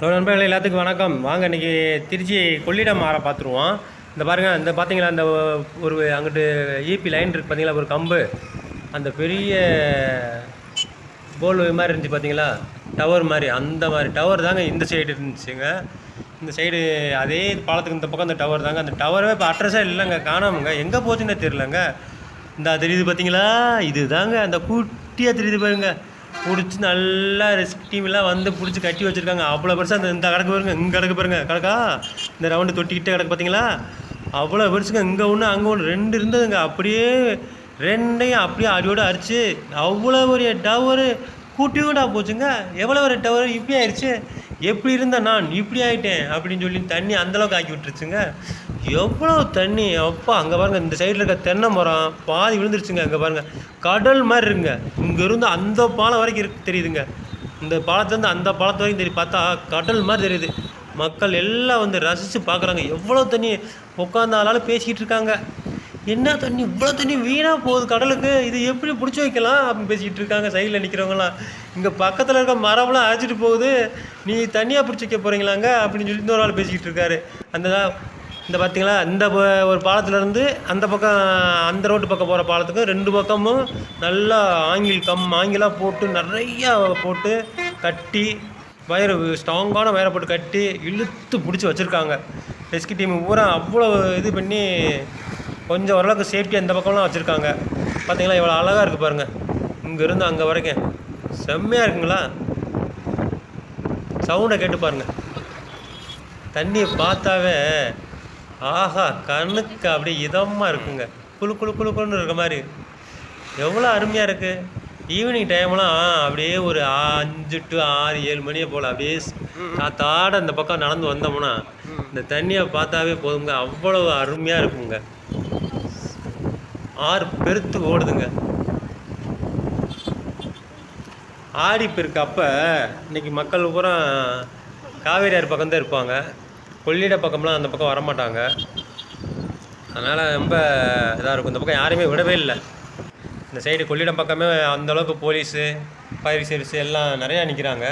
Hello நண்பர்கள் எல்லாத்துக்கும் வணக்கம். வாங்க இன்றைக்கி திருச்சி கொள்ளிடம் ஆற பார்த்துருவோம் இந்த பாருங்கள் இந்த பார்த்தீங்களா அந்த ஒரு அங்கிட்டு ஈபி லைன் இருக்குது பார்த்தீங்களா ஒரு கம்பு. அந்த பெரிய போல் மாதிரி இருந்துச்சு பார்த்தீங்களா டவர் மாதிரி அந்த மாதிரி. டவர் தாங்க இந்த சைடு இருந்துச்சுங்க. இந்த சைடு அதே பாலத்துக்கு இந்த பக்கம் அந்த டவர் தாங்க. அந்த டவரே இப்போ அட்ரஸாக இல்லைங்க காணாமங்க. எங்கே போச்சுன்னே தெரிலங்க இந்த தெரியுது பார்த்தீங்களா இது தாங்க அந்த குட்டியாக தெரியுது பாருங்கள் பிடிச்சி நல்லா ரெஸ்க் டீம்லாம் வந்து பிடிச்சி கட்டி வச்சுருக்காங்க. அவ்வளோ பெருசாக அந்த இந்த கடக்கு பாருங்க இங்கே கிடக்கு பாருங்க. கிடக்கா? இந்த ரவுண்டு தொட்டிக்கிட்டே கிடக்கு பார்த்தீங்களா அவ்வளோ பெருசுங்க. இங்கே ஒன்று அங்கே ஒன்று ரெண்டு இருந்ததுங்க. அப்படியே ரெண்டையும் அப்படியே அடியோடு அரிச்சு அவ்வளோ ஒரு டவரு கூட்டியோடா போச்சுங்க. எவ்வளோ ஒரு டவர் இப்படி ஆயிடுச்சு எப்படி இருந்தேன் நான் இப்படி ஆகிட்டேன் அப்படின்னு சொல்லி தண்ணி அந்தளவுக்கு ஆக்கி விட்டுருச்சுங்க. எவ்வளோ தண்ணி? அப்பா அங்கே பாருங்க இந்த சைடில் இருக்க தென்னை மரம் பாதி விழுந்துருச்சுங்க அங்கே பாருங்க. கடல் மாதிரி இருக்குங்க. இங்கேருந்து அந்த பாலம் வரைக்கும் இருக்கு தெரியுதுங்க. இந்த பாலத்துலேருந்து அந்த பாலத்து வரைக்கும் தெரியும் பார்த்தா கடல் மாதிரி தெரியுது. மக்கள் எல்லாம் வந்து ரசித்து பார்க்குறாங்க. எவ்வளோ தண்ணி உட்காந்தாலும் பேசிக்கிட்டு இருக்காங்க. என்ன தண்ணி? இவ்வளோ தண்ணி வீணாக போகுது கடலுக்கு. இது எப்படி பிடிச்சி வைக்கலாம் அப்படின்னு பேசிக்கிட்டு இருக்காங்க. சைடில் நிற்கிறவங்களாம் இங்கே பக்கத்தில் இருக்க மரம்லாம் அழைச்சிட்டு போகுது. நீ தண்ணியாக பிடிச்சி வைக்க போகிறீங்களாங்க அப்படின்னு சொல்லி இன்னொரு ஆள் பேசிக்கிட்டு இருக்காரு. அந்த இந்த பார்த்திங்களா இந்த ப- ஒரு பாலத்துலேருந்து அந்த பக்கம் அந்த ரோட்டு பக்கம் போகிற பாலத்துக்கும் ரெண்டு பக்கமும் நல்லா ஆங்கில் கம் ஆங்கிலாக போட்டு நிறையா போட்டு கட்டி வயர் ஸ்ட்ராங்கான வயரை போட்டு கட்டி இழுத்து பிடிச்சி வச்சுருக்காங்க. ரெஸ்கியூ டீம் பூரா அவ்வளோ இது பண்ணி கொஞ்சம் ஓரளவுக்கு சேஃப்டியாக இந்த பக்கம்லாம் வச்சுருக்காங்க. பார்த்தீங்களா இவ்வளோ அழகாக இருக்குது பாருங்கள் இங்கேருந்து அங்கே வரைக்கும். செம்மையாக இருக்குங்களா? சவுண்டை கேட்டு பாருங்கள் தண்ணியை பார்த்தாவே ஆஹா கண்ணுக்கு அப்படியே இதமாக இருக்குங்க. குளு குளு குளு குளுன்னு இருக்க மாதிரி. எவ்வளோ அருமையாக இருக்குது ஈவினிங் டைம்லாம் அப்படியே ஒரு அஞ்சு டு ஆறு ஏழு மணியை போல் அப்படியே காத்தாட இந்த பக்கம் நடந்து வந்தோம்னா இந்த தண்ணியை பார்த்தாவே போதுங்க. அவ்வளோ அருமையாக இருக்குங்க. ஆறு பெருத்து ஓடுதுங்க. ஆடி பெருக்கு அப்போ இன்னைக்கு மக்கள் பூரா காவேரி ஆறு பக்கம் தான் இருப்பாங்க. கொள்ளிட பக்கம்லாம் அந்த பக்கம் வரமாட்டாங்க. அதனால் ரொம்ப இதாக இருக்கும். இந்த பக்கம் யாருமே விடவே இல்லை. இந்த சைடு கொள்ளிடம் பக்கமே அந்த அளவுக்கு போலீஸு ஃபயர் சர்வீஸ் எல்லாம் நிறையா நிற்கிறாங்க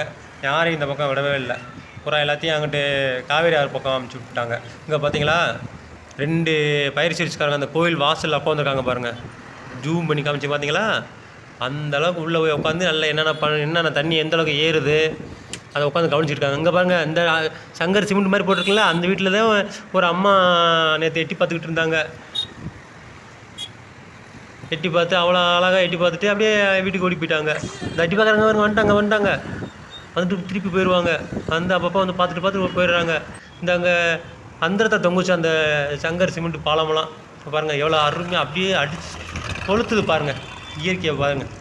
யாரையும் இந்த பக்கம் விடவே இல்லை. பூரா எல்லாத்தையும் அங்கிட்டு காவேரி ஆறு பக்கம் அமுச்சு விட்டாங்க இங்கே பார்த்தீங்களா ரெண்டு ஃபயர் சர்வீஸ்காரங்க அந்த கோயில் வாசலில் அப்போ வந்திருக்காங்க பாருங்கள் ஜூம் பண்ணி காமிச்சு பார்த்தீங்களா அந்த அளவுக்கு உள்ளே போய் உட்காந்து நல்லா என்னென்ன பண்ண என்னென்ன தண்ணி எந்த அளவுக்கு ஏறுது அதை உட்காந்து கவனிச்சிருக்காங்க அங்கே பாருங்கள் இந்த சங்கர் சிமெண்ட் மாதிரி போட்டிருக்குல்ல அந்த வீட்டில் தான் ஒரு அம்மா நேற்று எட்டி பார்த்துக்கிட்டு இருந்தாங்க. எட்டி பார்த்து அவ்வளோ அழகாக எட்டி பார்த்துட்டு அப்படியே வீட்டுக்கு ஓடி போயிட்டாங்க. இந்த எட்டி பார்க்குறவங்க பாருங்க வந்துட்டாங்க வந்துட்டாங்க. வந்துட்டு திருப்பி போயிடுவாங்க வந்து அப்பப்போ வந்து பார்த்துட்டு பார்த்துட்டு போயிடுறாங்க. இந்த அங்கே அந்தரத்தை தொங்குச்சு அந்த சங்கர் சிமெண்ட் பாலமெல்லாம். பாருங்கள் எவ்வளோ அருமையாக அப்படியே அடிச்சு கொளுத்துது பாருங்கள் இயற்கையை பாருங்கள்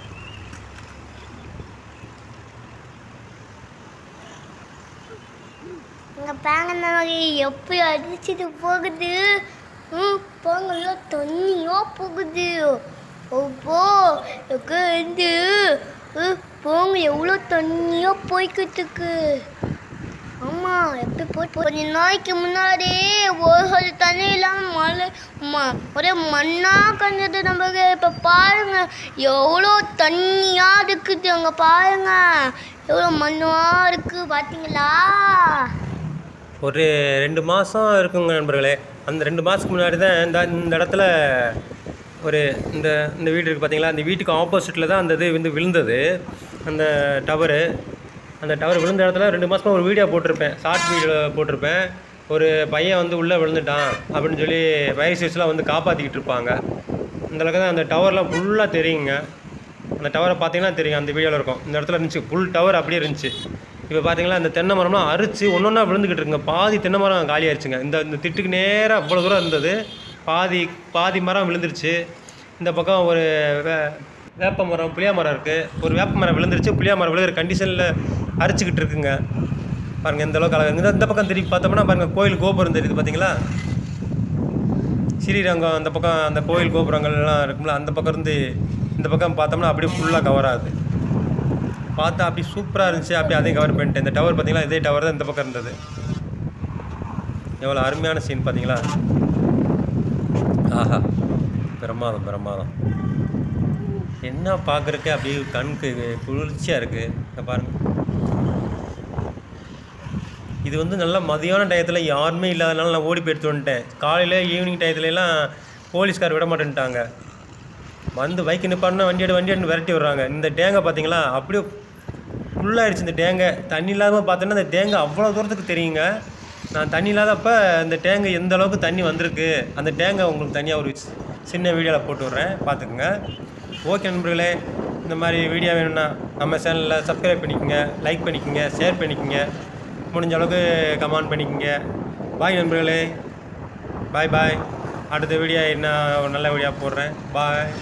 இங்க பாருங்க நமக்கு எப்படி அடிச்சுட்டு போகுது. ம் போங்கல்ல தண்ணியோ போகுது. ஓப்போ வந்து ம், போங்க எவ்வளோ தண்ணியோ போய்கிட்டுக்கு ஆமாம் எப்படி போய் கொஞ்ச நாளைக்கு முன்னாடி ஒரு தண்ணி இல்லாமல் மழை ம- ஒரே மண்ணாக கண்டது நமக்கு. இப்போ பாருங்க எவ்வளோ தண்ணியாக இருக்குது அங்கே பாருங்க. எவ்வளோ மண்ணாக இருக்குது பார்த்தீங்களா ஒரு ரெண்டு மாதம் இருக்குங்க நண்பர்களே. அந்த ரெண்டு மாதத்துக்கு முன்னாடி தான் இந்த இந்த இடத்துல ஒரு இந்த இந்த வீடு இருக்குது பார்த்தீங்களா அந்த வீட்டுக்கு ஆப்போசிட்டில் தான் அந்த இது வந்து விழுந்தது. அந்த டவரு அந்த டவர் விழுந்த இடத்துல ரெண்டு மாதமாக ஒரு வீடியோ போட்டிருப்பேன். ஷார்ட் வீடியோ போட்டிருப்பேன். ஒரு பையன் வந்து உள்ளே விழுந்துட்டான் அப்படின்னு சொல்லி வயசுலாம் வந்து காப்பாற்றிக்கிட்டு இருப்பாங்க. இந்த அளவுக்கு தான் அந்த டவர்லாம் ஃபுல்லாக தெரியுங்க. அந்த டவரை பார்த்தீங்கன்னா தெரியும். அந்த வீடியோவில் இருக்கும். இந்த இடத்துல இருந்துச்சு. ஃபுல் டவர் அப்படியே இருந்துச்சு. இப்போ பார்த்தீங்களா இந்த தென்னை மரம்லாம் அரிச்சு ஒன்று ஒன்றா விழுந்துக்கிட்டு இருக்குங்க. பாதி தென்னை மரம் காலியாயிருச்சுங்க இந்த இந்த திட்டுக்கு நேராக அவ்வளோ தூரம் இருந்தது. பாதி பாதி மரம் விழுந்துருச்சு. இந்த பக்கம் ஒரு வே வேப்ப மரம் புளியா மரம் இருக்குது ஒரு வேப்ப மரம் விழுந்துருச்சு. புளியா மரம் விழுகிற கண்டிஷனில் அரிச்சிக்கிட்டு இருக்குங்க. பாருங்கள் இந்த அளவுக்கு அழகாக இந்த இந்த பக்கம் திருப்பி பார்த்தோம்னா பாருங்கள் கோயில் கோபுரம் தெரியுது பார்த்தீங்களா ஸ்ரீரங்கம் அந்த பக்கம் அந்த கோயில் கோபுரங்கள்லாம் இருக்கும்ல அந்த பக்கம் இருந்து இந்த பக்கம் பார்த்தோம்னா அப்படியே ஃபுல்லாக கவர் ஆகுது. பார்த்தா அப்படி சூப்பராக இருந்துச்சு. அப்படியே அதையும் கவர் பண்ணிட்டேன். இந்த டவர் பார்த்தீங்களா? இதே டவர் தான் இந்த பக்கம் இருந்தது. எவ்வளோ அருமையான சீன் பார்த்தீங்களா? ஆஹா. பிரமாதம் பிரமாதம். என்ன பார்க்குறக்கு அப்படியே கண்ணுக்கு குளிர்ச்சியாக இருக்குது இங்க பாருங்கள் இது வந்து நல்லா மதியான டயத்தில் யாருமே இல்லாதனால நான் ஓடி போயிட்டு வந்துட்டேன். காலையில் ஈவினிங் டயத்துலலாம் போலீஸ்கார் விட மாட்டேன்ட்டாங்க. வந்து பைக் நிப்பாட்டினா வண்டி எடு வண்டி எடுன்னு விரட்டி விடுறாங்க. இந்த டேங்கை பார்த்தீங்களா அப்படியே ஃபுல்லாகிடுச்சு இந்த டேங்கை தண்ணி இல்லாமல் பார்த்தோன்னா இந்த டேங்கை அவ்வளோ தூரத்துக்கு தெரியுங்க. நான் தண்ணி இல்லாதப்ப இந்த டேங்கை எந்த அளவுக்கு தண்ணி வந்திருக்கு? அந்த டேங்கை உங்களுக்கு தனியாக ஒரு சின்ன வீடியோவில் போட்டு விட்றேன். பார்த்துக்குங்க. ஓகே நண்பர்களே இந்த மாதிரி வீடியோ வேணும்னா நம்ம சேனலில் சப்ஸ்கிரைப் பண்ணிக்கோங்க லைக் பண்ணிக்கோங்க ஷேர் பண்ணிக்கோங்க. முடிஞ்ச அளவுக்கு கமெண்ட் பண்ணிக்கோங்க. பாய் நண்பர்களே. பாய் பாய் அடுத்த வீடியோ என்ன ஒரு நல்ல வீடியோ போடுறேன். பாய்